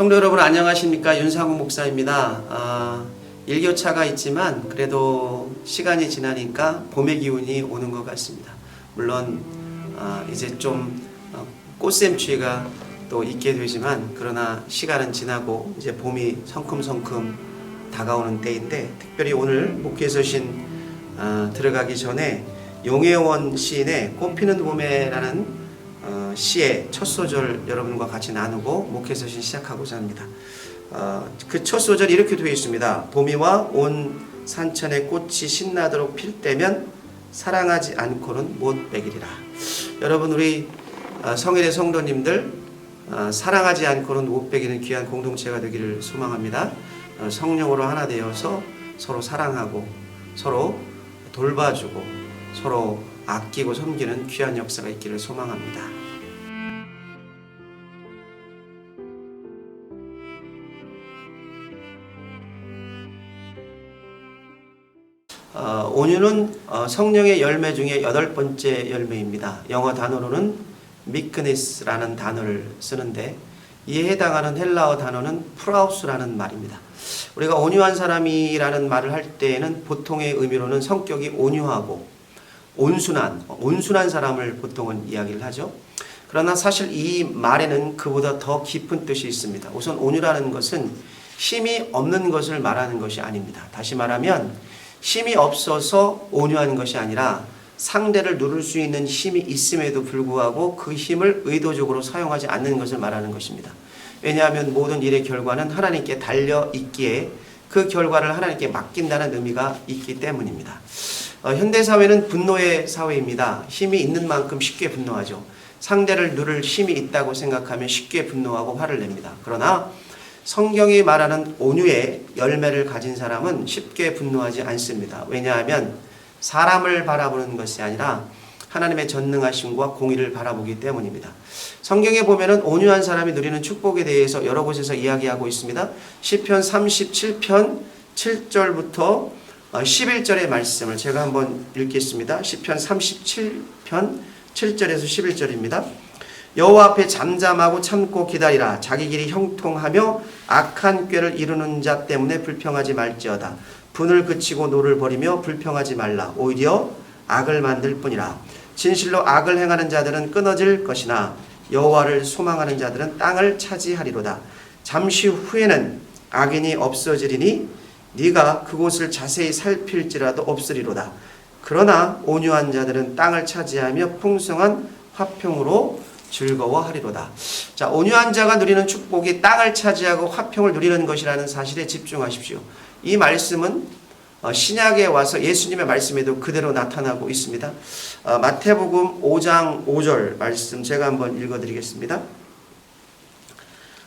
성도 여러분 안녕하십니까 윤상호 목사입니다. 아, 일교차가 있지만 그래도 시간이 지나니까 봄의 기운이 오는 것 같습니다. 물론 아, 이제 좀 어, 꽃샘추위가 또 있게 되지만 그러나 시간은 지나고 이제 봄이 성큼성큼 다가오는 때인데 특별히 오늘 목회서신 아, 들어가기 전에 용혜원 시인의 꽃피는 봄에라는 어, 시의 첫 소절 여러분과 같이 나누고 목회서신 시작하고자 합니다. 어, 그첫 소절이 이렇게 되어 있습니다. 봄이와 온 산천의 꽃이 신나도록 필 때면 사랑하지 않고는 못 베기리라. 여러분 우리 어, 성일의 성도님들 어, 사랑하지 않고는 못 베기는 귀한 공동체가 되기를 소망합니다. 어, 성령으로 하나 되어서 서로 사랑하고 서로 돌봐주고 서로 아끼고 섬기는 귀한 역사가 있기를 소망합니다. 어, 온유는 어, 성령의 열매 중에 여덟 번째 열매입니다. 영어 단어로는 미크니스라는 단어를 쓰는데 이에 해당하는 헬라어 단어는 프라우스라는 말입니다. 우리가 온유한 사람이라는 말을 할 때에는 보통의 의미로는 성격이 온유하고 온순한 온순한 사람을 보통은 이야기를 하죠. 그러나 사실 이 말에는 그보다 더 깊은 뜻이 있습니다. 우선 온유라는 것은 힘이 없는 것을 말하는 것이 아닙니다. 다시 말하면 힘이 없어서 온유한 것이 아니라 상대를 누를 수 있는 힘이 있음에도 불구하고 그 힘을 의도적으로 사용하지 않는 것을 말하는 것입니다. 왜냐하면 모든 일의 결과는 하나님께 달려 있기에 그 결과를 하나님께 맡긴다는 의미가 있기 때문입니다. 어, 현대 사회는 분노의 사회입니다. 힘이 있는 만큼 쉽게 분노하죠. 상대를 누를 힘이 있다고 생각하면 쉽게 분노하고 화를 냅니다. 그러나 성경이 말하는 온유의 열매를 가진 사람은 쉽게 분노하지 않습니다. 왜냐하면 사람을 바라보는 것이 아니라 하나님의 전능하심과 공의를 바라보기 때문입니다. 성경에 보면은 온유한 사람이 누리는 축복에 대해서 여러 곳에서 이야기하고 있습니다. 시편 37편 7절부터 11절의 말씀을 제가 한번 읽겠습니다. 시편 37편 7절에서 11절입니다. 여호와 앞에 잠잠하고 참고 기다리라. 자기 길이 형통하며 악한 꾀를 이루는 자 때문에 불평하지 말지어다. 분을 그치고 노를 버리며 불평하지 말라. 오히려 악을 만들 뿐이라. 진실로 악을 행하는 자들은 끊어질 것이나 여호와를 소망하는 자들은 땅을 차지하리로다. 잠시 후에는 악인이 없어지리니 네가 그곳을 자세히 살필지라도 없으리로다. 그러나 온유한 자들은 땅을 차지하며 풍성한 화평으로 즐거워하리로다. 자, 온유한 자가 누리는 축복이 땅을 차지하고 화평을 누리는 것이라는 사실에 집중하십시오. 이 말씀은 어, 신약에 와서 예수님의 말씀에도 그대로 나타나고 있습니다. 어, 마태복음 5장 5절 말씀 제가 한번 읽어드리겠습니다.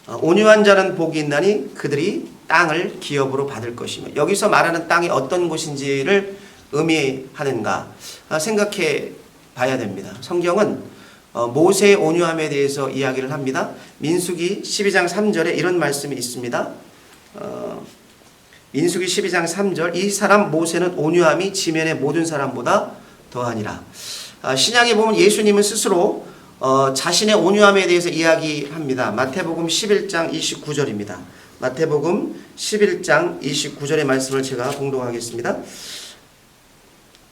어, 온유한 자는 복이 있나니 그들이 땅을 기업으로 받을 것이며 여기서 말하는 땅이 어떤 곳인지를 의미하는가 생각해 봐야 됩니다. 성경은 어, 모세의 온유함에 대해서 이야기를 합니다. 민수기 12장 3절에 이런 말씀이 있습니다. 어, 민수기 12장 3절 이 사람 모세는 온유함이 지면의 모든 사람보다 더하니라. 아, 신약에 보면 예수님은 스스로 어, 자신의 온유함에 대해서 이야기합니다. 마태복음 11장 29절입니다. 마태복음 11장 29절의 말씀을 제가 공동하겠습니다.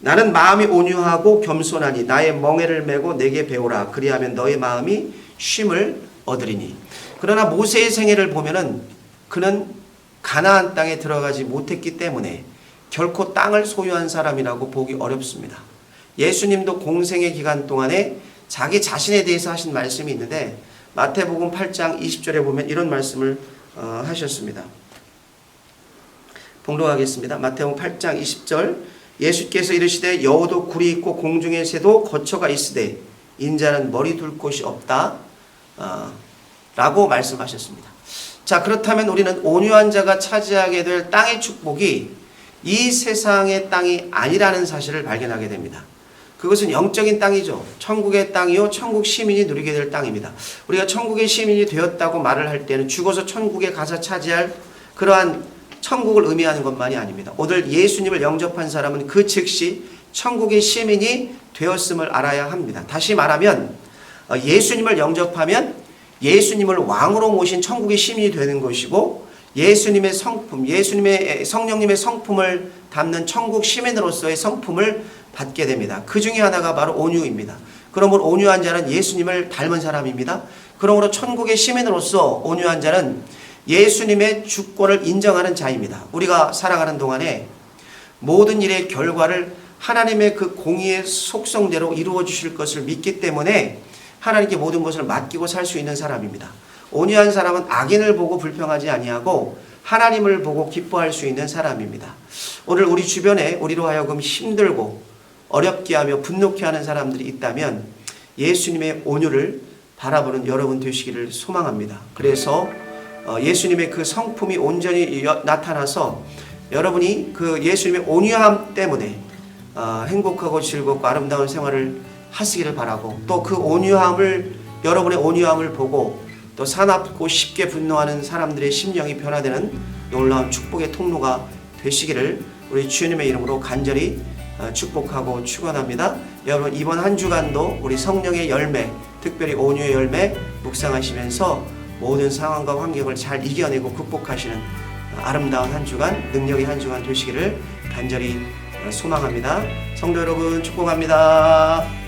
나는 마음이 온유하고 겸손하니 나의 멍에를 메고 내게 배우라 그리하면 너의 마음이 쉼을 얻으리니 그러나 모세의 생애를 보면은 그는 가나안 땅에 들어가지 못했기 때문에 결코 땅을 소유한 사람이라고 보기 어렵습니다. 예수님도 공생의 기간 동안에 자기 자신에 대해서 하신 말씀이 있는데 마태복음 8장 20절에 보면 이런 말씀을 어, 하셨습니다. 봉독하겠습니다. 마태복음 8장 20절 예수께서 이르시되 여우도 굴이 있고 공중의 새도 거처가 있으되 인자는 머리 둘 곳이 없다 어, 라고 말씀하셨습니다. 자 그렇다면 우리는 온유한 자가 차지하게 될 땅의 축복이 이 세상의 땅이 아니라는 사실을 발견하게 됩니다. 그것은 영적인 땅이죠. 천국의 땅이요. 천국 시민이 누리게 될 땅입니다. 우리가 천국의 시민이 되었다고 말을 할 때는 죽어서 천국에 가서 차지할 그러한 천국을 의미하는 것만이 아닙니다. 오늘 예수님을 영접한 사람은 그 즉시 천국의 시민이 되었음을 알아야 합니다. 다시 말하면 어, 예수님을 영접하면 예수님을 왕으로 모신 천국의 시민이 되는 것이고 예수님의 성품, 예수님의 성령님의 성품을 담는 천국 시민으로서의 성품을 받게 됩니다. 그 중에 하나가 바로 온유입니다. 그러므로 온유한 자는 예수님을 닮은 사람입니다. 그러므로 천국의 시민으로서 온유한 자는 예수님의 주권을 인정하는 자입니다. 우리가 살아가는 동안에 모든 일의 결과를 하나님의 그 공의의 속성대로 이루어 주실 것을 믿기 때문에 하나님께 모든 것을 맡기고 살 수 있는 사람입니다. 온유한 사람은 악인을 보고 불평하지 아니하고 하나님을 보고 기뻐할 수 있는 사람입니다. 오늘 우리 주변에 우리로 하여금 힘들고 어렵게 하며 분노케 하는 사람들이 있다면 예수님의 온유를 바라보는 여러분 되시기를 소망합니다. 그래서 어, 예수님의 그 성품이 온전히 여- 나타나서 여러분이 그 예수님의 온유함 때문에 어, 행복하고 즐겁고 아름다운 생활을 하시기를 바라고 또 그 온유함을 여러분의 온유함을 보고 또 사납고 쉽게 분노하는 사람들의 심령이 변화되는 놀라운 축복의 통로가 되시기를 우리 주님의 이름으로 간절히 어, 축복하고 축원합니다. 여러분 이번 한 주간도 우리 성령의 열매, 특별히 온유의 열매 묵상하시면서 모든 상황과 환경을 잘 이겨내고 극복하시는 아름다운 한 주간, 능력의 한 주간 되시기를 간절히 소망합니다. 성도 여러분 축복합니다.